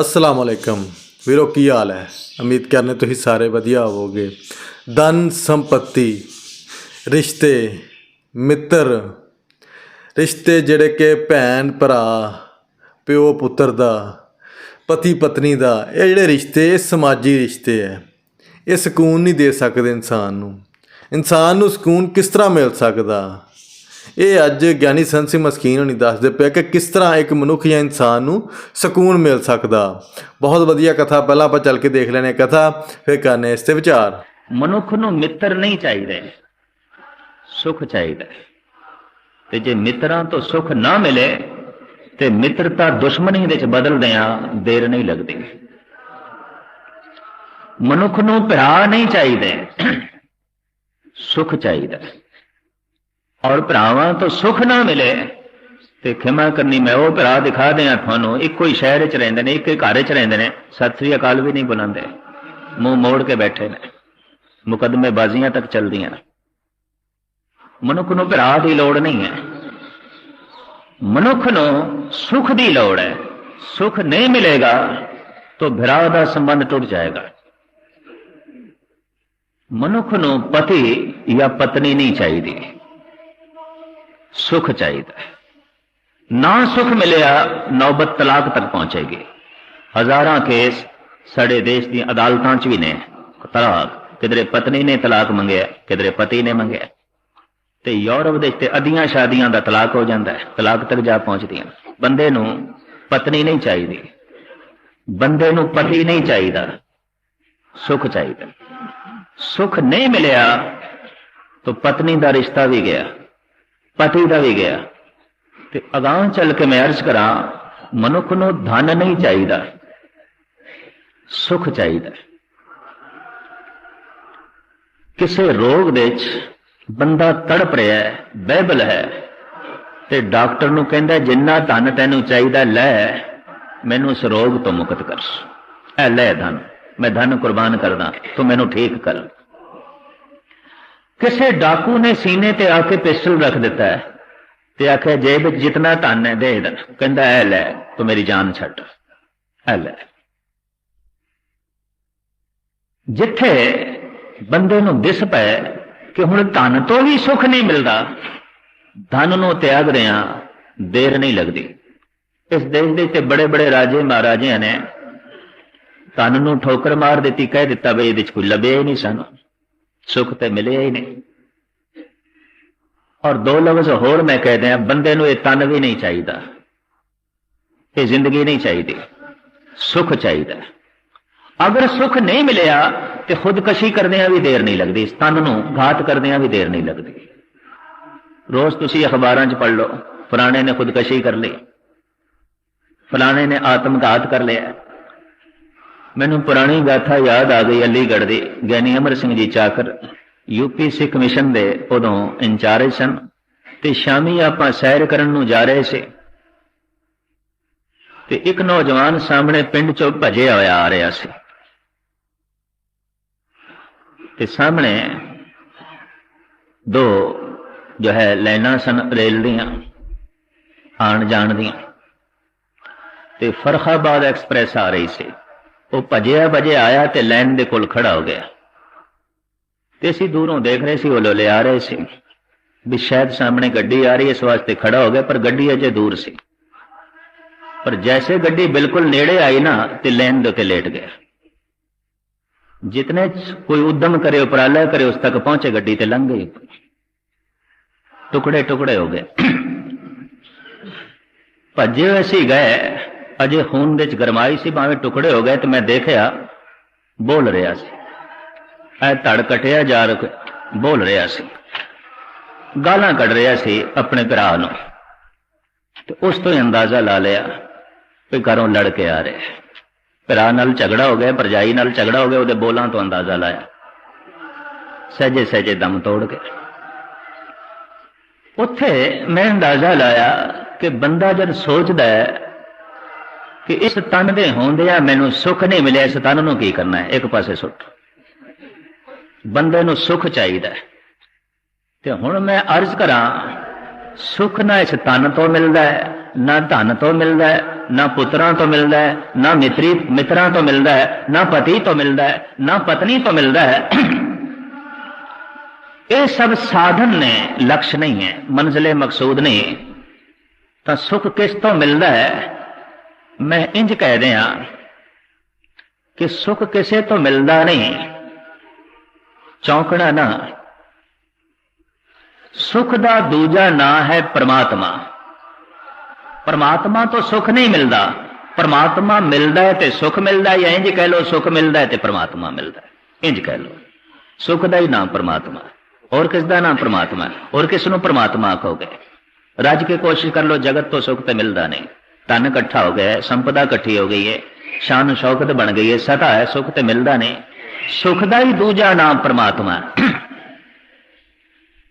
ਅਸਲਾਮ ਅਲੈਕਮ। ਵੀਰੋ, ਕੀ ਹਾਲ ਹੈ? ਉਮੀਦ ਕਰਨੇ ਤੁਸੀਂ ਸਾਰੇ ਵਧੀਆ ਹੋਵੋਗੇ। ਧਨ ਸੰਪਤੀ, ਰਿਸ਼ਤੇ, ਮਿੱਤਰ, ਰਿਸ਼ਤੇ ਜਿਹੜੇ ਕਿ ਭੈਣ, ਭਰਾ, ਪਿਓ, ਪੁੱਤਰ ਦਾ, ਪਤੀ, ਪਤਨੀ ਦਾ, ਇਹ ਜਿਹੜੇ ਰਿਸ਼ਤੇ, ਇਹ ਸਮਾਜੀ ਰਿਸ਼ਤੇ ਹੈ। ਇਹ ਸਕੂਨ ਨਹੀਂ ਦੇ ਸਕਦੇ ਇਨਸਾਨ ਨੂੰ। ਇਨਸਾਨ ਨੂੰ ਸਕੂਨ ਕਿਸ ਤਰ੍ਹਾਂ ਮਿਲ ਸਕਦਾ? ਇਹ ਅੱਜ ਗਿਆਨੀ ਸੰਤ ਸਿੰਘ ਮਸਕੀਨ ਹੋਣੀ ਦੱਸਦੇ ਪਏ ਕਿ ਕਿਸ ਤਰ੍ਹਾਂ ਇੱਕ ਮਨੁੱਖ ਜਾਂ ਇਨਸਾਨ ਨੂੰ ਸਕੂਨ ਮਿਲ ਸਕਦਾ। ਬਹੁਤ ਵਧੀਆ ਕਥਾ, ਪਹਿਲਾਂ ਆਪਾਂ ਚੱਲ ਕੇ ਦੇਖ ਲੈਣੇ ਕਥਾ, ਫਿਰ ਕਰਨੇ ਇਸ ਤੇ ਵਿਚਾਰ। ਮਨੁੱਖ ਨੂੰ ਮਿੱਤਰ ਨਹੀਂ ਚਾਹੀਦੇ, ਸੁਖ ਚਾਹੀਦਾ ਤੇ ਜੇ ਮਿੱਤਰਾਂ ਤੋਂ ਸੁਖ ਨਾ ਮਿਲੇ, ਤੇ ਮਿੱਤਰਤਾ ਦੁਸ਼ਮਣੀ ਵਿੱਚ ਬਦਲਦੇ ਆ ਦੇਰ ਨਹੀਂ ਲੱਗਦੀ। ਮਨੁੱਖ ਨੂੰ ਭਰਾ ਨਹੀਂ ਚਾਹੀਦੇ, ਸੁਖ ਚਾਹੀਦਾ ਔਰ ਭਰਾਵਾਂ ਤੋਂ ਸੁਖ ਨਾ ਮਿਲੇ। ਤੇ ਖਿਮਾ ਕਰਨੀ ਮੈਂ ਉਹ ਭਰਾ ਦਿਖਾ ਦਿਆਂ ਤੁਹਾਨੂੰ। ਇੱਕੋ ਹੀ ਸ਼ਹਿਰ 'ਚ ਰਹਿੰਦੇ ਨੇ, ਇੱਕ ਹੀ ਘਰ 'ਚ ਰਹਿੰਦੇ ਨੇ। ਸਤਿ ਸ੍ਰੀ ਅਕਾਲ ਵੀ ਨਹੀਂ ਬੁਲਾਉਂਦੇ ਮੂੰਹ ਮੋੜ ਕੇ ਬੈਠੇ ਨੇ। ਮੁਕੱਦਮੇ ਬਾਜ਼ੀਆਂ ਤੱਕ ਚੱਲਦੀਆਂ ਮਨੁੱਖ ਨੂੰ ਭਰਾ ਦੀ ਲੋੜ ਨਹੀਂ ਹੈ। ਮਨੁੱਖ ਨੂੰ ਸੁਖ ਦੀ ਲੋੜ ਹੈ। ਸੁਖ ਨਹੀਂ ਮਿਲੇਗਾ ਤਾਂ ਭਰਾ ਦਾ ਸੰਬੰਧ ਟੁੱਟ ਜਾਏਗਾ। ਮਨੁੱਖ ਨੂੰ ਪਤੀ ਜਾਂ ਪਤਨੀ ਨਹੀਂ ਚਾਹੀਦੀ। ਸੁਖ ਚਾਹੀਦਾ ਹੈ। ਨਾ ਸੁਖ ਮਿਲਿਆ, ਨੌਬਤ ਤਲਾਕ ਤੱਕ ਪਹੁੰਚੇਗੀ। ਹਜ਼ਾਰਾਂ ਕੇਸ ਸਾਡੇ ਦੇਸ਼ ਦੀਆਂ ਅਦਾਲਤਾਂ 'ਚ ਵੀ ਨੇ। ਤਲਾਕ। ਕਿਧਰੇ ਪਤਨੀ ਨੇ ਤਲਾਕ ਮੰਗਿਆ, ਕਿਧਰੇ ਪਤੀ ਨੇ ਮੰਗਿਆ। ਤੇ ਯੂਰਪ ਦੇ ਤੇ ਅਧੀਆਂ ਸ਼ਾਦੀਆਂ ਦਾ ਤਲਾਕ ਹੋ ਜਾਂਦਾ ਹੈ। ਤਲਾਕ ਤੱਕ ਜਾ ਪਹੁੰਚਦੀਆਂ। ਬੰਦੇ ਨੂੰ ਪਤਨੀ ਨਹੀਂ ਚਾਹੀਦੀ। ਬੰਦੇ ਨੂੰ ਪਤੀ ਨਹੀਂ ਚਾਹੀਦਾ। ਸੁਖ ਚਾਹੀਦਾ। ਸੁਖ ਨਹੀਂ ਮਿਲਿਆ, ਤਾਂ ਪਤਨੀ ਦਾ ਰਿਸ਼ਤਾ ਵੀ ਗਿਆ। ਪਤੀ ਦਾ ਵੀ ਗਿਆ। ਤੇ ਅਗਾਂਹ ਚੱਲ ਕੇ ਮੈਂ ਅਰਜ਼ ਕਰਾਂ, ਮਨੁੱਖ ਨੂੰ ਧਨ ਨਹੀਂ ਚਾਹੀਦਾ, ਸੁਖ ਚਾਹੀਦਾ। ਕਿਸੇ ਰੋਗ ਦੇ ਵਿੱਚ ਬੰਦਾ ਤੜਪ ਰਿਹਾ ਹੈ, ਬਹਿਬਲ ਹੈ ਤੇ ਡਾਕਟਰ ਨੂੰ ਕਹਿੰਦਾ, ਜਿੰਨਾ ਧਨ ਤੈਨੂੰ ਚਾਹੀਦਾ ਲੈ, ਮੈਨੂੰ ਇਸ ਰੋਗ ਤੋਂ ਮੁਕਤ ਕਰ। ਐ ਲੈ ਧਨ, ਮੈਂ ਧਨ ਕੁਰਬਾਨ ਕਰਦਾ, ਤੂੰ ਮੈਨੂੰ ਠੀਕ ਕਰ। ਕਿਸੇ ਡਾਕੂ ਨੇ ਸੀਨੇ ਤੇ ਆ ਕੇ ਪਿਸਟਲ ਰੱਖ ਦਿੱਤਾ ਹੈ ਤੇ ਆਖਿਆ, ਜੇਬ ਵਿੱਚ ਜਿੰਨਾ ਧਨ ਹੈ, ਦੇ ਦੇ। ਕਹਿੰਦਾ, ਐ ਲੈ, ਤੂੰ ਮੇਰੀ ਜਾਨ ਛੱਡ। ਐ ਲੈ। ਜਿੱਥੇ ਬੰਦੇ ਨੂੰ ਦਿਸ ਪਏ ਕਿ ਹੁਣ ਧਨ ਤੋਂ ਵੀ ਸੁੱਖ ਨਹੀਂ ਮਿਲਦਾ, ਧਨ ਨੂੰ ਤਿਆਗ ਰਿਆਂ, ਦੇਰ ਨਹੀਂ ਲੱਗਦੀ। ਇਸ ਦੇਸ਼ ਦੇ ਤੇ ਬੜੇ ਬੜੇ ਰਾਜੇ ਮਹਾਰਾਜਿਆਂ ਨੇ ਧਨ ਨੂੰ ਠੋਕਰ ਮਾਰ ਦਿੱਤੀ, ਕਹਿ ਦਿੱਤਾ ਵੀ ਇਹਦੇ ਵਿੱਚ ਕੋਈ ਲੱਭਿਆ ਹੀ ਨਹੀਂ ਸਾਨੂੰ। ਸੁੱਖ ਤੇ ਮਿਲਿਆ ਹੀ ਨਹੀਂ। ਔਰ ਦੋ ਲਫ਼ਜ਼ ਹੋਰ ਮੈਂ ਕਹਿ ਦਿਆਂ, ਬੰਦੇ ਨੂੰ ਇਹ ਤਨ ਵੀ ਨਹੀਂ ਚਾਹੀਦਾ, ਇਹ ਜ਼ਿੰਦਗੀ ਨਹੀਂ ਚਾਹੀਦੀ, ਸੁੱਖ ਚਾਹੀਦਾ। ਅਗਰ ਸੁੱਖ ਨਹੀਂ ਮਿਲਿਆ ਤੇ ਖੁਦਕਸ਼ੀ ਕਰਦਿਆਂ ਵੀ ਦੇਰ ਨਹੀਂ ਲੱਗਦੀ, ਤਨ ਨੂੰ ਘਾਤ ਕਰਦਿਆਂ ਵੀ ਦੇਰ ਨਹੀਂ ਲੱਗਦੀ। ਰੋਜ਼ ਤੁਸੀਂ ਅਖਬਾਰਾਂ 'ਚ ਪੜ੍ਹ ਲਓ, ਫਲਾਣੇ ਨੇ ਖੁਦਕਸ਼ੀ ਕਰ ਲਈ, ਫਲਾਣੇ ਨੇ ਆਤਮਘਾਤ ਕਰ ਲਿਆ। ਮੈਨੂੰ ਪੁਰਾਣੀ ਗਾਥਾ ਯਾਦ ਆ ਗਈ ਅਲੀਗੜ੍ਹ ਦੀ। ਗਿਆਨੀ ਅਮਰ ਸਿੰਘ ਜੀ ਚਾਕਰ ਯੂਪੀ ਸਿੱਖ ਮਿਸ਼ਨ ਦੇ ਉਦੋਂ ਇੰਚਾਰਜ ਸਨ ਤੇ ਸ਼ਾਮੀ ਆਪਾਂ ਸੈਰ ਕਰਨ ਨੂੰ ਜਾ ਰਹੇ ਸੀ। ਤੇ ਇੱਕ ਨੌਜਵਾਨ ਸਾਹਮਣੇ ਪਿੰਡ ਚੋਂ ਭਜਿਆ ਹੋਇਆ ਆ ਰਿਹਾ ਸੀ। ਤੇ ਸਾਹਮਣੇ ਦੋ ਜੋ ਹੈ ਲਾਈਨਾਂ ਸਨ ਰੇਲ ਦੀਆਂ, ਆਣ ਜਾਣ ਦੀਆਂ। ਤੇ ਫਰਖਾਬਾਦ ਐਕਸਪ੍ਰੈਸ ਆ ਰਹੀ ਸੀ। ਉਹ ਭਜਿਆ ਭਜਿਆ ਆਇਆ ਤੇ ਲਾਈਨ ਦੇ ਕੋਲ ਖੜਾ ਹੋ ਗਿਆ। ਤੇ ਅਸੀਂ ਦੂਰੋਂ ਦੇਖ ਰਹੇ ਸੀ, ਉਹ ਲੋਲੇ ਆ ਰਹੇ ਸੀ। ਵੀ ਸ਼ਾਇਦ ਸਾਹਮਣੇ ਗੱਡੀ ਆ ਰਹੀ ਇਸ ਵਾਸਤੇ ਖੜਾ ਹੋ ਗਿਆ, ਪਰ ਗੱਡੀ ਅਜੇ ਦੂਰ ਸੀ। ਪਰ ਜੈਸੇ ਗੱਡੀ ਬਿਲਕੁਲ ਨੇੜੇ ਆਈ ਨਾ, ਤੇ ਲਾਈਨ ਦੇ ਉੱਤੇ ਲੇਟ ਗਿਆ। ਜਿਤਨੇ ਕੋਈ ਉਦਮ ਕਰੇ, ਉਪਰਾਲਾ ਕਰੇ, ਉਸ ਤੱਕ ਪਹੁੰਚੇ, ਗੱਡੀ ਤੇ ਲੰਘ ਗਈ। ਟੁਕੜੇ ਟੁਕੜੇ ਹੋ ਗਏ। ਭੱਜੇ ਅਸੀਂ ਗਏ। ਅਜੇ ਖੂਨ ਦੇ ਚ ਗਰਮਾਈ ਸੀ, ਭਾਵੇਂ ਟੁਕੜੇ ਹੋ ਗਏ ਤੇ ਮੈਂ ਦੇਖਿਆ, ਬੋਲ ਰਿਹਾ ਸੀ। ਐ ਧੜ ਕਟਿਆ ਜਾ ਰਿਹਾ ਬੋਲ ਰਿਹਾ ਸੀ। ਗਾਲਾਂ ਕੱਢ ਰਿਹਾ ਸੀ ਆਪਣੇ ਭਰਾ ਨੂੰ। ਤੇ ਉਸ ਤੋਂ ਹੀ ਅੰਦਾਜ਼ਾ ਲਾ ਲਿਆ ਕਿ ਘਰੋਂ ਲੜ ਕੇ ਆ ਰਿਹਾ। ਭਰਾ ਨਾਲ ਝਗੜਾ ਹੋ ਗਿਆ, ਭਰਜਾਈ ਨਾਲ ਝਗੜਾ ਹੋ ਗਿਆ, ਉਹਦੇ ਬੋਲਾਂ ਤੋਂ ਅੰਦਾਜ਼ਾ ਲਾਇਆ। ਸਹਜੇ ਸਹਜੇ ਦਮ ਤੋੜ ਕੇ। ਉੱਥੇ ਮੈਂ ਅੰਦਾਜ਼ਾ ਲਾਇਆ ਕਿ ਬੰਦਾ ਜਦ ਸੋਚਦਾ ਹੈ ਕਿ ਇਸ ਤਨ ਦੇ ਹੁੰਦਿਆਂ ਮੈਨੂੰ ਸੁੱਖ ਨਹੀਂ ਮਿਲਿਆ, ਇਸ ਤਨ ਨੂੰ ਕੀ ਕਰਨਾ ਹੈ? ਇੱਕ ਪਾਸੇ ਸੁੱਟ ਬੰਦੇ ਨੂੰ ਸੁੱਖ ਚਾਹੀਦਾ ਤੇ ਹੁਣ ਮੈਂ ਅਰਜ਼ ਕਰਾਂ, ਸੁੱਖ ਨਾ ਇਸ ਤਨ ਤੋਂ ਮਿਲਦਾ ਹੈ, ਨਾ ਧਨ ਤੋਂ ਮਿਲਦਾ ਹੈ, ਨਾ ਪੁੱਤਰਾਂ ਤੋਂ ਮਿਲਦਾ ਹੈ, ਨਾ ਮਿੱਤਰੀ, ਮਿੱਤਰਾਂ ਤੋਂ ਮਿਲਦਾ ਹੈ, ਨਾ ਪਤੀ ਤੋਂ ਮਿਲਦਾ ਹੈ, ਨਾ ਪਤਨੀ ਤੋਂ ਮਿਲਦਾ ਹੈ। ਇਹ ਸਭ ਸਾਧਨ ਨੇ, ਲਕਸ਼ ਨਹੀਂ ਹੈ, ਮੰਜ਼ਲੇ ਮਕਸੂਦ ਨਹੀਂ। ਤਾਂ ਸੁੱਖ ਕਿਸ ਤੋਂ ਮਿਲਦਾ ਹੈ? ਮੈਂ ਇੰਜ ਕਹਿ ਦਿਆਂ ਕਿ ਸੁੱਖ ਕਿਸੇ ਤੋਂ ਮਿਲਦਾ ਨਹੀਂ। ਚੌਂਕਣਾ ਨਾ। ਸੁਖ ਦਾ ਦੂਜਾ ਨਾਂ ਹੈ ਪ੍ਰਮਾਤਮਾ। ਪਰਮਾਤਮਾ ਤੋਂ ਸੁਖ ਨਹੀਂ ਮਿਲਦਾ। ਪਰਮਾਤਮਾ ਮਿਲਦਾ ਹੈ ਤੇ ਸੁਖ ਮਿਲਦਾ ਹੈ ਜਾਂ ਇੰਜ ਕਹਿ ਲੋ ਸੁਖ ਮਿਲਦਾ ਹੈ ਤੇ ਪਰਮਾਤਮਾ ਮਿਲਦਾ ਹੈ। ਇੰਜ ਕਹਿ ਲੋ ਸੁਖ ਦਾ ਹੀ ਨਾਮ ਪਰਮਾਤਮਾ। ਔਰ ਹੋਰ ਕਿਸ ਦਾ ਨਾਮ ਪਰਮਾਤਮਾ? ਔਰ ਹੋਰ ਕਿਸ ਨੂੰ ਪਰਮਾਤਮਾ ਕਹੋਗੇ? ਰੱਜ ਕੇ ਕੋਸ਼ਿਸ਼ ਕਰ ਲੋ ਜਗਤ ਤੋਂ ਸੁਖ ਤੇ ਮਿਲਦਾ ਨਹੀਂ। ਧਨ ਇਕੱਠਾ ਹੋ ਗਿਆ ਹੈ, ਸੰਪਦਾ ਇਕੱਠੀ ਹੋ ਗਈ ਹੈ ਸ਼ਾਨ ਸ਼ੌਕਤ ਬਣ ਗਈ ਹੈ ਸਤਾ ਹੈ ਸੁਖ ਤੇ ਮਿਲਦਾ ਨਹੀਂ। ਸੁਖ ਦਾ ਹੀ ਦੂਜਾ ਨਾਮ ਪਰਮਾਤਮਾ।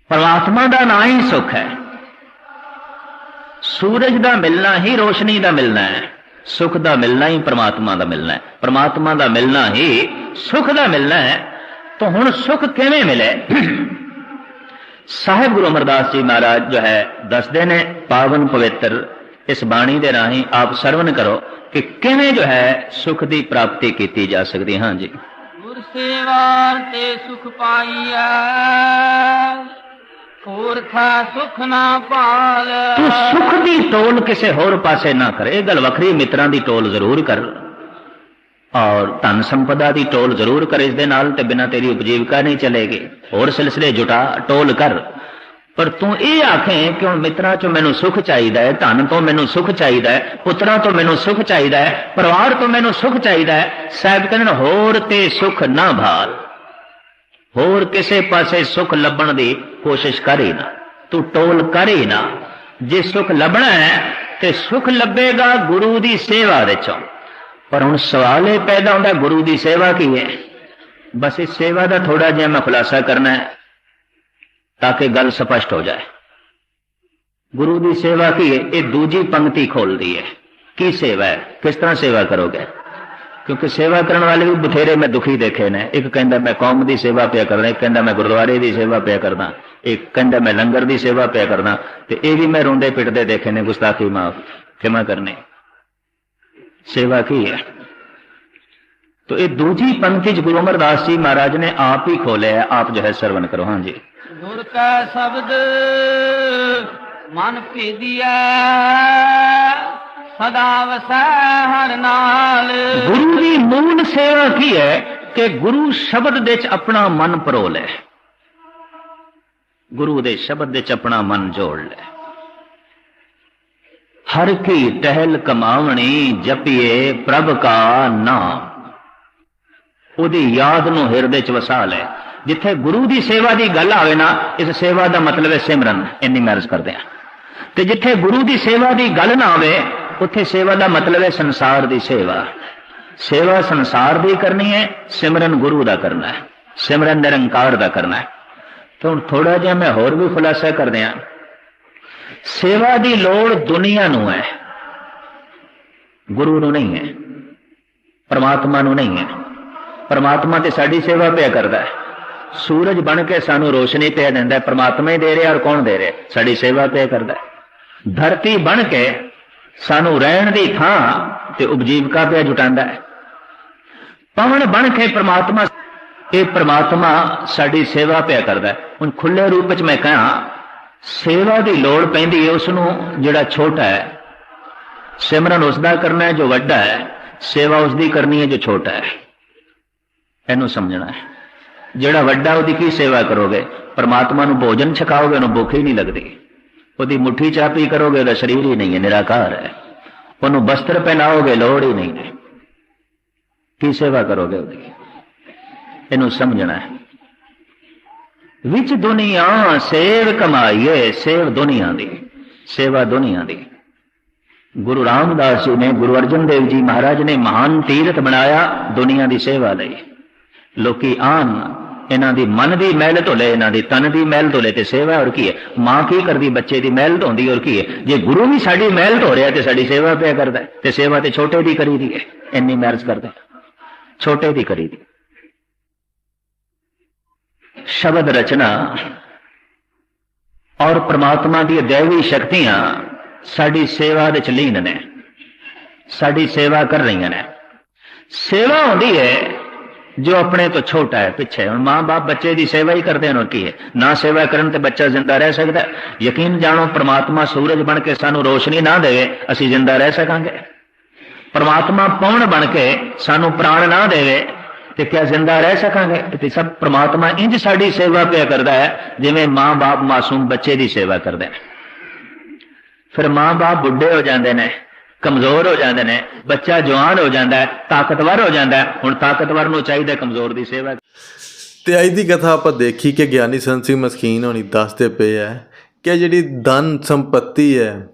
ਪਰਮਾਤਮਾ ਦਾ ਨਾਂ ਹੀ ਸੁਖ ਹੈ। ਸੂਰਜ ਦਾ ਮਿਲਣਾ ਹੀ ਰੋਸ਼ਨੀ ਦਾ ਮਿਲਣਾ ਹੈ। ਸੁਖ ਦਾ ਮਿਲਣਾ ਹੀ ਪ੍ਰਮਾਤਮਾ ਦਾ ਮਿਲਣਾ ਹੈ। ਪ੍ਰਮਾਤਮਾ ਦਾ ਮਿਲਣਾ ਹੀ ਸੁਖ ਦਾ ਮਿਲਣਾ ਹੈ। ਤਾਂ ਹੁਣ ਸੁਖ ਕਿਵੇਂ ਮਿਲੇ? ਸਾਹਿਬ ਗੁਰੂ ਅਮਰਦਾਸ ਜੀ ਮਹਾਰਾਜ ਜੋ ਹੈ ਦੱਸਦੇ ਨੇ ਪਾਵਨ ਪਵਿੱਤਰ ਇਸ ਬਾਣੀ ਦੇ ਰਾਹੀਂ ਆਪ ਸਰਵਨ ਕਰੋ ਕਿ ਕਿਵੇਂ ਜੋ ਹੈ ਸੁਖ ਦੀ ਪ੍ਰਾਪਤੀ ਕੀਤੀ ਜਾ ਸਕਦੀ ਹਾਂ। ਜੀ। ਗੁਰ ਸੇਵਾ ਤੇ ਸੁਖ ਪਾਈਐ ਹੋਰ ਥਾ ਸੁਖ ਨਾ ਪਾਲ। ਤੂੰ ਸੁਖ ਦੀ ਟੋਲ ਕਿਸੇ ਹੋਰ ਪਾਸੇ ਨਾ ਕਰ ਇਹ ਗੱਲ ਵੱਖਰੀ ਮਿੱਤਰਾਂ ਦੀ ਟੋਲ ਜ਼ਰੂਰ ਕਰ। ਔਰ ਧਨ ਸੰਪਦਾ ਦੀ ਟੋਲ ਜ਼ਰੂਰ ਕਰ ਇਸ ਦੇ ਨਾਲ ਤੇ ਬਿਨਾ ਤੇਰੀ ਉਪਜੀਵਕਾ ਨਹੀਂ ਚਲੇਗੀ। ਹੋਰ ਸਿਲਸਿਲੇ ਜੁਟਾ ਟੋਲ ਕਰ। ਪਰ ਤੂੰ ਇਹ ਆਖੇ ਕਿ ਹੁਣ ਮਿੱਤਰਾਂ ਚੋਂ ਮੈਨੂੰ ਸੁਖ ਚਾਹੀਦਾ ਹੈ? ਧਨ ਤੋਂ ਮੈਨੂੰ ਸੁਖ ਚਾਹੀਦਾ ਹੈ, ਪੁੱਤਰਾਂ ਤੋਂ ਮੈਨੂੰ ਸੁਖ ਚਾਹੀਦਾ ਹੈ, ਪਰਿਵਾਰ ਤੋਂ ਮੈਨੂੰ ਸੁਖ ਚਾਹੀਦਾ ਹੈ। ਸਾਹਿਬ ਕਹਿੰਦੇ ਹੋਰ ਤੇ ਸੁਖ ਨਾ ਭਾਲ। ਹੋਰ ਕਿਸੇ ਪਾਸੇ ਸੁਖ ਲੱਭਣ ਦੀ ਕੋਸ਼ਿਸ਼ ਕਰੇ ਨਾ। ਤੂੰ ਟੋਲ ਕਰੇ ਨਾ। ਜੇ ਸੁਖ ਲੱਭਣਾ ਹੈ, ਤੇ ਸੁਖ ਲੱਭੇਗਾ ਗੁਰੂ ਦੀ ਸੇਵਾ ਵਿੱਚੋਂ। ਪਰ ਹੁਣ ਸਵਾਲ ਇਹ ਪੈਦਾ ਹੁੰਦਾ, ਗੁਰੂ ਦੀ ਸੇਵਾ ਕੀ ਹੈ? ਬਸ ਇਸ ਸੇਵਾ ਦਾ ਥੋੜਾ ਜਿਹਾ ਮੈਂ ਖੁਲਾਸਾ ਕਰਨਾ ਹੈ। ਤਾਂ ਕਿ ਗੱਲ ਸਪਸ਼ਟ ਹੋ ਜਾਏ। ਗੁਰੂ ਦੀ ਸੇਵਾ ਕੀ ਹੈ? ਇਹ ਦੂਜੀ ਪੰਕਤੀ ਖੋਲਦੀ ਹੈ। ਕੀ ਸੇਵਾ ਹੈ? ਕਿਸ ਤਰ੍ਹਾਂ ਸੇਵਾ ਕਰੋਗੇ? ਕਿਉਂਕਿ ਸੇਵਾ ਕਰਨ ਵਾਲੇ ਵੀ ਬਥੇਰੇ ਮੈਂ ਦੁਖੀ ਦੇਖੇ ਨੇ। ਇੱਕ ਕਹਿੰਦਾ, ਮੈਂ ਕੌਮ ਦੀ ਸੇਵਾ ਪਿਆ ਕਰਦਾ। ਇੱਕ ਕਹਿੰਦਾ, ਮੈਂ ਗੁਰਦੁਆਰੇ ਦੀ ਸੇਵਾ ਪਿਆ ਕਰਦਾ। ਇੱਕ ਕਹਿੰਦਾ, ਮੈਂ ਲੰਗਰ ਦੀ ਸੇਵਾ ਪਿਆ ਕਰਦਾ। ਤੇ ਇਹ ਵੀ ਮੈਂ ਰੋਂਦੇ ਪਿੱਟਦੇ ਦੇਖੇ ਨੇ ਗੁਸਤਾਖੀ ਮਾਫ। ਖਿਮਾ ਕਰਨੇ। ਸੇਵਾ ਕੀ ਹੈ? तो ये दूजी पंक्ति जो गुरु अमरदास जी महाराज ने आप ही खोले है आप जो है श्रवण करो हाँ जी गुर का शब्द मन पी दिया सदा हर नाल गुरु की मूल सेवा की है कि गुरु शब्द दे अपना मन परो ले गुरु दे शब्द दे अपना मन जोड़ ले हर की टहल कमावनी जपिए प्रभ का नाम ਉਹਦੀ ਯਾਦ ਨੂੰ ਹਿਰਦੇ ਚ ਵਸਾ ਲੈ। ਜਿੱਥੇ ਗੁਰੂ ਦੀ ਸੇਵਾ ਦੀ ਗੱਲ ਆਵੇ ਨਾ, ਇਸ ਸੇਵਾ ਦਾ ਮਤਲਬ ਹੈ ਸਿਮਰਨ। ਇੰਨੀ ਮੈਰਜ ਕਰਦੇ ਆ ਤੇ ਜਿੱਥੇ ਗੁਰੂ ਦੀ ਸੇਵਾ ਦੀ ਗੱਲ ਨਾ ਆਵੇ, ਉੱਥੇ ਸੇਵਾ ਦਾ ਮਤਲਬ ਹੈ ਸੰਸਾਰ ਦੀ ਸੇਵਾ। ਸੇਵਾ ਸੰਸਾਰ ਦੀ ਕਰਨੀ ਹੈ, ਸਿਮਰਨ ਗੁਰੂ ਦਾ ਕਰਨਾ ਹੈ। ਸਿਮਰਨ ਨਿਰੰਕਾਰ ਦਾ ਕਰਨਾ ਹੈ। ਤਾਂ ਹੁਣ ਥੋੜਾ ਜਿਹਾ ਮੈਂ ਹੋਰ ਵੀ ਖੁਲਾਸਾ ਕਰ ਦਿਆਂ ਸੇਵਾ ਦੀ ਲੋੜ ਦੁਨੀਆ ਨੂੰ ਹੈ। ਗੁਰੂ ਨੂੰ ਨਹੀਂ ਹੈ। ਪਰਮਾਤਮਾ ਨੂੰ ਨਹੀਂ ਹੈ। ਪਰਮਾਤਮਾ ਤੇ ਸਾਡੀ ਸੇਵਾ ਪਿਆ ਕਰਦਾ ਹੈ। ਸੂਰਜ ਬਣ ਕੇ ਸਾਨੂੰ ਰੋਸ਼ਨੀ ਪਿਆ ਦਿੰਦਾ ਹੈ, ਪਰਮਾਤਮਾ ਹੀ ਦੇ ਰਿਹਾ ਔਰ ਕੌਣ ਦੇ ਰਿਹਾ ਸਾਡੀ ਸੇਵਾ ਪਿਆ ਕਰਦਾ ਹੈ। ਧਰਤੀ ਬਣ ਕੇ ਸਾਨੂੰ ਰਹਿਣ ਦੀ ਥਾਂ ਤੇ ਉਪਜੀਵਕਾ ਪਿਆ ਜੁਟਾਉਂਦਾ ਹੈ। ਪਵਨ ਬਣ ਕੇ ਪਰਮਾਤਮਾ, ਇਹ ਪ੍ਰਮਾਤਮਾ ਸਾਡੀ ਸੇਵਾ ਪਿਆ ਕਰਦਾ ਹੈ। ਹੁਣ ਖੁੱਲੇ ਰੂਪ ਵਿੱਚ ਮੈਂ ਕਹਾਂ, ਸੇਵਾ ਦੀ ਲੋੜ ਪੈਂਦੀ ਹੈ ਉਸ ਨੂੰ ਜਿਹੜਾ ਛੋਟਾ ਹੈ, ਸਿਮਰਨ ਉਸ ਦਾ ਕਰਨਾ ਹੈ, ਜੋ ਵੱਡਾ ਹੈ, ਸੇਵਾ ਉਸ ਦੀ ਕਰਨੀ ਹੈ, ਜੋ ਛੋਟਾ ਹੈ। ਇਹਨੂੰ ਸਮਝਣਾ ਹੈ। ਜਿਹੜਾ ਵੱਡਾ, ਉਹਦੀ ਕੀ ਸੇਵਾ ਕਰੋਗੇ? ਪਰਮਾਤਮਾ ਨੂੰ ਭੋਜਨ ਛਕਾਓਗੇ, ਉਹਨੂੰ ਭੁੱਖ ਹੀ ਨਹੀਂ ਲੱਗਦੀ। ਉਹਦੀ ਮੁਠੀ ਚਾਪੀ ਕਰੋਗੇ, ਉਹਦਾ ਸਰੀਰ ਹੀ ਨਹੀਂ ਹੈ, ਨਿਰਾਕਾਰ ਹੈ। ਉਹਨੂੰ ਬਸਤਰ ਪਹਿਨਾਓਗੇ, ਲੋੜ ਹੀ ਨਹੀਂ ਹੈ। ਕੀ ਸੇਵਾ ਕਰੋਗੇ ਉਹਦੀ? ਇਹਨੂੰ ਸਮਝਣਾ ਹੈ। ਵਿੱਚ ਦੁਨੀਆ, ਸੇਵ ਕਮਾਈਏ, ਸੇਵ ਦੁਨੀਆ ਦੀ, ਸੇਵਾ ਦੁਨੀਆ ਦੀ। ਗੁਰੂ ਰਾਮਦਾਸ ਜੀ ਨੇ, ਗੁਰੂ ਅਰਜਨ ਦੇਵ ਜੀ ਮਹਾਰਾਜ ਨੇ ਮਹਾਨ ਤੀਰਥ ਬਣਾਇਆ ਦੁਨੀਆ ਦੀ ਸੇਵਾ ਲਈ। ਲੋਕੀ ਆਮ ਇਹਨਾਂ ਦੀ ਮਨ ਦੀ ਮਹਿਲ ਧੋਲੇ ਇਹਨਾਂ ਦੀ ਤਨ ਦੀ ਮਹਿਲ ਧੋਲੇ ਤੇ ਸੇਵਾ, ਹੋਰ ਕੀ ਹੈ? ਮਾਂ ਕੀ ਕਰਦੀ, ਬੱਚੇ ਦੀ ਮਹਿਲ ਧੋਂਦੀ ਹੋਰ ਕੀ ਹੈ? ਜੇ ਗੁਰੂ ਵੀ ਸਾਡੀ ਮਹਿਲ ਧੋ ਰਿਹਾ ਤੇ ਸਾਡੀ ਸੇਵਾ ਪਿਆ ਕਰਦਾ ਤੇ ਸੇਵਾ ਤੇ ਛੋਟੇ ਦੀ ਕਰੀ ਦੀ ਹੈ, ਇੰਨੀ ਮੈਰਜ ਕਰਦਾ ਛੋਟੇ ਦੀ ਕਰੀ ਦੀ। ਸ਼ਬਦ ਰਚਨਾ ਔਰ ਪ੍ਰਮਾਤਮਾ ਦੀ ਦੇਵੀ ਸ਼ਕਤੀਆਂ ਸਾਡੀ ਸੇਵਾ ਵਿੱਚ ਲੀਨ ਨੇ, ਸਾਡੀ ਸੇਵਾ ਕਰ ਰਹੀਆਂ ਨੇ। ਸੇਵਾ ਹੁੰਦੀ ਹੈ ਜੋ ਆਪਣੇ ਤੋਂ ਛੋਟਾ ਹੈ, ਪਿੱਛੇ ਹੁਣ ਮਾਂ-ਬਾਪ ਬੱਚੇ ਦੀ ਸੇਵਾ ਹੀ ਕਰਦੇ ਹਨ, ਹੋਰ ਕੀ ਹੈ? ਨਾ ਸੇਵਾ ਕਰਨ ਤੇ ਬੱਚਾ ਜ਼ਿੰਦਾ ਰਹਿ ਸਕਦਾ ਹੈ। ਯਕੀਨ ਜਾਣੋ, ਪ੍ਰਮਾਤਮਾ ਸੂਰਜ ਬਣ ਕੇ ਸਾਨੂੰ ਰੋਸ਼ਨੀ ਨਾ ਦੇਵੇ, ਅਸੀਂ ਜ਼ਿੰਦਾ ਰਹਿ ਸਕਾਂਗੇ। ਪਰਮਾਤਮਾ ਪੌਣ ਬਣ ਕੇ ਸਾਨੂੰ ਪ੍ਰਾਣ ਨਾ ਦੇਵੇ, ਤੇ ਕਿਆ ਜ਼ਿੰਦਾ ਰਹਿ ਸਕਾਂਗੇ? ਤੇ ਸਭ ਪ੍ਰਮਾਤਮਾ ਇੰਜ ਸਾਡੀ ਸੇਵਾ ਪਿਆ ਕਰਦਾ ਹੈ, ਜਿਵੇਂ ਮਾਂ-ਬਾਪ ਮਾਸੂਮ ਬੱਚੇ ਦੀ ਸੇਵਾ ਕਰਦੇ ਨੇ। ਫਿਰ ਮਾਂ-ਬਾਪ ਬੁੱਢੇ ਹੋ ਜਾਂਦੇ ਨੇ ਕਮਜ਼ੋਰ ਹੋ ਜਾਂਦੇ ਨੇ, ਬੱਚਾ ਜਵਾਨ ਹੋ ਜਾਂਦਾ ਹੈ, ਤਾਕਤਵਰ ਹੋ ਜਾਂਦਾ ਹੈ, ਹੁਣ ਤਾਕਤਵਰ ਨੂੰ ਚਾਹੀਦਾ ਕਮਜ਼ੋਰ ਦੀ ਸੇਵਾ ਤੇ ਅੱਜ ਦੀ ਕਥਾ ਆਪਾਂ ਦੇਖੀ ਕਿ ਗਿਆਨੀ ਸੰਤ ਸਿੰਘ ਮਸਕੀਨ ਹੋਣੀ ਦੱਸਦੇ ਪਏ ਹੈ ਕਿ ਜਿਹੜੀ ਧਨ ਸੰਪਤੀ ਹੈ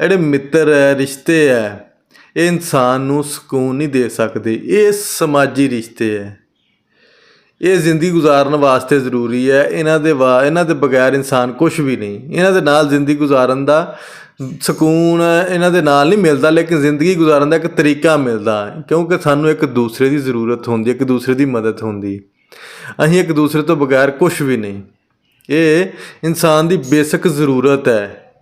ਜਿਹੜੇ ਮਿੱਤਰ ਹੈ, ਰਿਸ਼ਤੇ ਹੈ, ਇਹ ਇਨਸਾਨ ਨੂੰ ਸਕੂਨ ਨਹੀਂ ਦੇ ਸਕਦੇ, ਇਹ ਸਮਾਜੀ ਰਿਸ਼ਤੇ ਹੈ। ਇਹ ਜ਼ਿੰਦਗੀ ਗੁਜ਼ਾਰਨ ਵਾਸਤੇ ਜ਼ਰੂਰੀ ਹੈ, ਇਹਨਾਂ ਦੇ ਵਾ, ਇਹਨਾਂ ਦੇ ਬਗੈਰ ਇਨਸਾਨ ਕੁਝ ਵੀ ਨਹੀਂ, ਇਹਨਾਂ ਦੇ ਨਾਲ ਜ਼ਿੰਦਗੀ ਗੁਜ਼ਾਰਨ ਦਾ ਸਕੂਨ ਇਹਨਾਂ ਦੇ ਨਾਲ ਨਹੀਂ ਮਿਲਦਾ, ਲੇਕਿਨ ਜ਼ਿੰਦਗੀ ਗੁਜ਼ਾਰਨ ਦਾ ਇੱਕ ਤਰੀਕਾ ਮਿਲਦਾ ਕਿਉਂਕਿ ਸਾਨੂੰ ਇੱਕ ਦੂਸਰੇ ਦੀ ਜ਼ਰੂਰਤ ਹੁੰਦੀ ਹੈ ਇੱਕ ਦੂਸਰੇ ਦੀ ਮਦਦ ਹੁੰਦੀ। ਅਸੀਂ ਇੱਕ ਦੂਸਰੇ ਤੋਂ ਬਗੈਰ ਕੁਝ ਵੀ ਨਹੀਂ। ਇਹ ਇਨਸਾਨ ਦੀ ਬੇਸਿਕ ਜ਼ਰੂਰਤ ਹੈ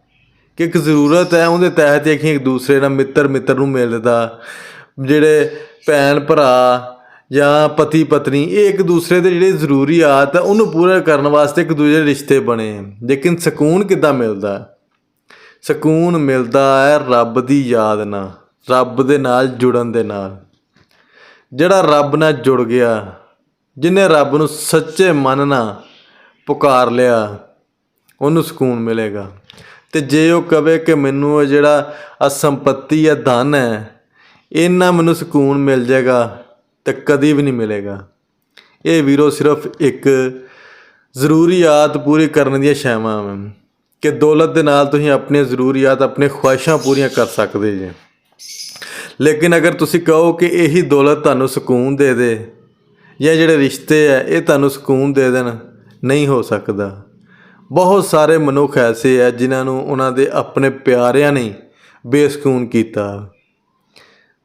ਕਿ ਇੱਕ ਜ਼ਰੂਰਤ ਹੈ, ਉਹਦੇ ਤਹਿਤ ਹੀ ਅਸੀਂ ਇੱਕ ਦੂਸਰੇ ਨਾਲ ਮਿੱਤਰ ਮਿੱਤਰ ਨੂੰ ਮਿਲਦਾ, ਜਿਹੜੇ ਭੈਣ ਭਰਾ ਜਾਂ ਪਤੀ ਪਤਨੀ ਇਹ ਇੱਕ ਦੂਸਰੇ ਦੇ ਜਿਹੜੇ ਜ਼ਰੂਰੀ ਆਦਤ ਹੈ, ਉਹਨੂੰ ਪੂਰਾ ਕਰਨ ਵਾਸਤੇ ਇੱਕ ਦੂਜੇ ਰਿਸ਼ਤੇ ਬਣੇ। ਲੇਕਿਨ ਸਕੂਨ ਕਿੱਦਾਂ ਮਿਲਦਾ? ਸਕੂਨ ਮਿਲਦਾ ਹੈ ਰੱਬ ਦੀ ਯਾਦ ਨਾਲ, ਰੱਬ ਦੇ ਨਾਲ ਜੁੜਨ ਦੇ ਨਾਲ। ਜਿਹੜਾ ਰੱਬ ਨਾਲ ਜੁੜ ਗਿਆ, ਜਿਹਨੇ ਰੱਬ ਨੂੰ ਸੱਚੇ ਮਨ ਨਾਲ ਪੁਕਾਰ ਲਿਆ, ਉਹਨੂੰ ਸਕੂਨ ਮਿਲੇਗਾ। ਤੇ ਜੇ ਉਹ ਕਵੇ ਕਿ ਮੈਨੂੰ ਇਹ ਜਿਹੜਾ ਆ ਸੰਪਤੀ ਹੈ ਧਨ ਹੈ ਇਹਨਾਂ ਮੈਨੂੰ ਸਕੂਨ ਮਿਲ ਜਾਏਗਾ ਤੇ ਕਦੀ ਵੀ ਨਹੀਂ ਮਿਲੇਗਾ। ਇਹ ਵੀਰੋ ਸਿਰਫ ਇੱਕ ਜ਼ਰੂਰੀਆਤ ਪੂਰੀ ਕਰਨ ਦੀਆਂ ਸ਼ੈਵਾਂ ਹਨ ਕਿ ਦੌਲਤ ਦੇ ਨਾਲ ਤੁਸੀਂ ਆਪਣੀਆਂ ਜ਼ਰੂਰੀਆਤ ਆਪਣੇ ਖੁਆਇਸ਼ਾਂ ਪੂਰੀਆਂ ਕਰ ਸਕਦੇ ਜੇ। ਲੇਕਿਨ ਅਗਰ ਤੁਸੀਂ ਕਹੋ ਕਿ ਇਹੀ ਦੌਲਤ ਤੁਹਾਨੂੰ ਸਕੂਨ ਦੇ ਦੇ, ਜਾਂ ਜਿਹੜੇ ਰਿਸ਼ਤੇ ਹੈ ਇਹ ਤੁਹਾਨੂੰ ਸਕੂਨ ਦੇ ਦੇਣ, ਨਹੀਂ ਹੋ ਸਕਦਾ। ਬਹੁਤ ਸਾਰੇ ਮਨੁੱਖ ਐਸੇ ਹੈ ਜਿਨ੍ਹਾਂ ਨੂੰ ਉਹਨਾਂ ਦੇ ਆਪਣੇ ਪਿਆਰਿਆਂ ਨੇ ਬੇਸਕੂਨ ਕੀਤਾ।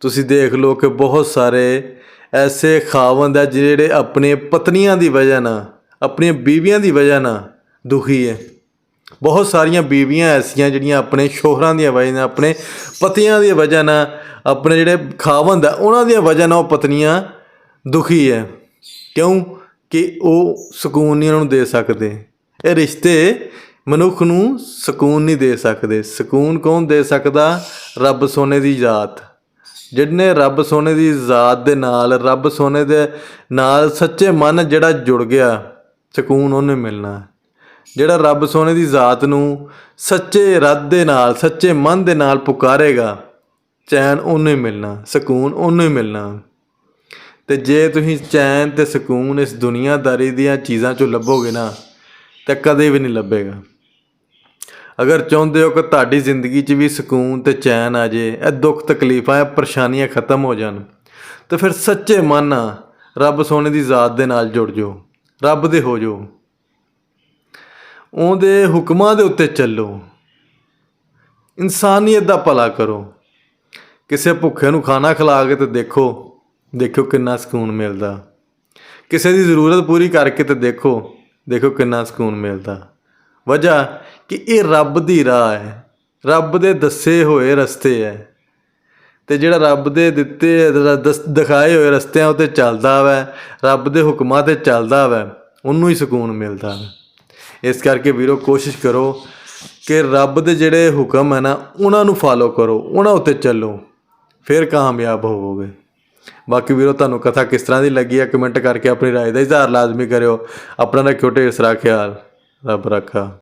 ਤੁਸੀਂ ਦੇਖ ਲਓ ਕਿ ਬਹੁਤ ਸਾਰੇ ਐਸੇ ਖਾਵੰਦ ਹੈ ਜਿਹੜੇ ਆਪਣੇ ਪਤਨੀਆਂ ਦੀ ਵਜ੍ਹਾ ਨਾਲ, ਆਪਣੀਆਂ ਬੀਵੀਆਂ ਦੀ ਵਜ੍ਹਾ ਨਾਲ ਦੁਖੀ ਹੈ ਬਹੁਤ ਸਾਰੀਆਂ ਬੀਵੀਆਂ ਐਸੀਆਂ ਜਿਹੜੀਆਂ ਆਪਣੇ ਸ਼ੋਹਰਾਂ ਦੀਆਂ ਵਜ੍ਹਾ ਨਾਲ, ਆਪਣੇ ਪਤੀਆਂ ਦੀ ਵਜ੍ਹਾ ਨਾਲ, ਆਪਣੇ ਜਿਹੜੇ ਖਾਵੰਦ ਆ, ਉਹਨਾਂ ਦੀਆਂ ਵਜ੍ਹਾ ਨਾਲ ਉਹ ਪਤਨੀਆਂ ਦੁਖੀ ਹੈ ਕਿਉਂ? ਕਿ ਉਹ ਸਕੂਨ ਨਹੀਂ ਉਹਨਾਂ ਨੂੰ ਦੇ ਸਕਦੇ। ਇਹ ਰਿਸ਼ਤੇ ਮਨੁੱਖ ਨੂੰ ਸਕੂਨ ਨਹੀਂ ਦੇ ਸਕਦੇ। ਸਕੂਨ ਕੌਣ ਦੇ ਸਕਦਾ? ਰੱਬ ਸੋਨੇ ਦੀ ਜ਼ਾਤ। ਜਿਹਨੇ ਰੱਬ ਸੋਨੇ ਦੀ ਜ਼ਾਤ ਦੇ ਨਾਲ, ਰੱਬ ਸੋਨੇ ਦੇ ਨਾਲ ਸੱਚੇ ਮਨ ਜਿਹੜਾ ਜੁੜ ਗਿਆ, ਸਕੂਨ ਉਹਨੇ ਮਿਲਣਾ। ਜਿਹੜਾ ਰੱਬ ਸੋਨੇ ਦੀ ਜ਼ਾਤ ਨੂੰ ਸੱਚੇ ਇਰਾਦੇ ਨਾਲ, ਸੱਚੇ ਮਨ ਦੇ ਨਾਲ ਪੁਕਾਰੇਗਾ, ਚੈਨ ਉਹਨੂੰ ਹੀ ਮਿਲਣਾ, ਸਕੂਨ ਉਹਨੂੰ ਹੀ ਮਿਲਣਾ। ਤੇ ਜੇ ਤੁਸੀਂ ਚੈਨ ਤੇ ਸਕੂਨ ਇਸ ਦੁਨੀਆਦਾਰੀ ਦੀਆਂ ਚੀਜ਼ਾਂ ਚੋਂ ਲੱਭੋਗੇ ਨਾ, ਤਾਂ ਕਦੇ ਵੀ ਨਹੀਂ ਲੱਭੇਗਾ। ਅਗਰ ਚਾਹੁੰਦੇ ਹੋ ਕਿ ਤੁਹਾਡੀ ਜ਼ਿੰਦਗੀ 'ਚ ਵੀ ਸਕੂਨ ਤੇ ਚੈਨ ਆ ਜੇ, ਇਹ ਦੁੱਖ ਤਕਲੀਫਾਂ, ਇਹ ਪਰੇਸ਼ਾਨੀਆਂ ਖਤਮ ਹੋ ਜਾਣ, ਤਾਂ ਫਿਰ ਸੱਚੇ ਮਨ ਨਾਲ ਰੱਬ ਸੋਨੇ ਦੀ ਜ਼ਾਤ ਦੇ ਨਾਲ ਜੁੜ ਜਾਓ, ਰੱਬ ਦੇ ਹੋ ਜਾਓ। ਉਹਦੇ ਹੁਕਮਾਂ ਦੇ ਉੱਤੇ ਚੱਲੋ। ਇਨਸਾਨੀਅਤ ਦਾ ਭਲਾ ਕਰੋ। ਕਿਸੇ ਭੁੱਖੇ ਨੂੰ ਖਾਣਾ ਖਿਲਾ ਕੇ ਤੇ ਦੇਖੋ ਦੇਖੋ ਕਿੰਨਾ ਸਕੂਨ ਮਿਲਦਾ। ਕਿਸੇ ਦੀ ਜ਼ਰੂਰਤ ਪੂਰੀ ਕਰਕੇ ਤੇ ਦੇਖੋ ਦੇਖੋ ਕਿੰਨਾ ਸਕੂਨ ਮਿਲਦਾ। ਵਜ੍ਹਾ ਕਿ ਇਹ ਰੱਬ ਦੀ ਰਾਹ ਹੈ। ਰੱਬ ਦੇ ਦੱਸੇ ਹੋਏ ਰਸਤੇ ਹੈ। ਤੇ ਜਿਹੜਾ ਰੱਬ ਦੇ ਦਿੱਤੇ, ਦਸ- ਦਿਖਾਏ ਹੋਏ ਰਸਤਿਆਂ ਉਤੇ ਚੱਲਦਾ ਵੈ, ਰੱਬ ਦੇ ਹੁਕਮਾਂ ਤੇ ਚੱਲਦਾ ਵੈ, ਉਹਨੂੰ ਹੀ ਸਕੂਨ ਮਿਲਦਾ। ਵੈ ਇਸ ਕਰਕੇ ਵੀਰੋ ਕੋਸ਼ਿਸ਼ ਕਰੋ ਕਿ ਰੱਬ ਦੇ ਜਿਹੜੇ ਹੁਕਮ ਹੈ ਨਾ ਉਹਨਾਂ ਨੂੰ ਫਾਲੋ ਕਰੋ ਉਹਨਾਂ ਉੱਤੇ ਚੱਲੋ ਫਿਰ ਕਾਮਯਾਬ ਹੋਵੋਗੇ ਬਾਕੀ ਵੀਰੋ ਤੁਹਾਨੂੰ ਕਥਾ ਕਿਸ ਤਰ੍ਹਾਂ ਦੀ ਲੱਗੀ ਹੈ ਕਮੈਂਟ ਕਰਕੇ ਆਪਣੀ رائے ਦਾ ਇਜ਼ਹਾਰ ਲਾਜ਼ਮੀ ਕਰਿਓ ਆਪਣਾ ਰੱਖਿਓ ਢੇਰ ਸਾਰਾ ਖਿਆਲ ਰੱਬ ਰੱਖਾ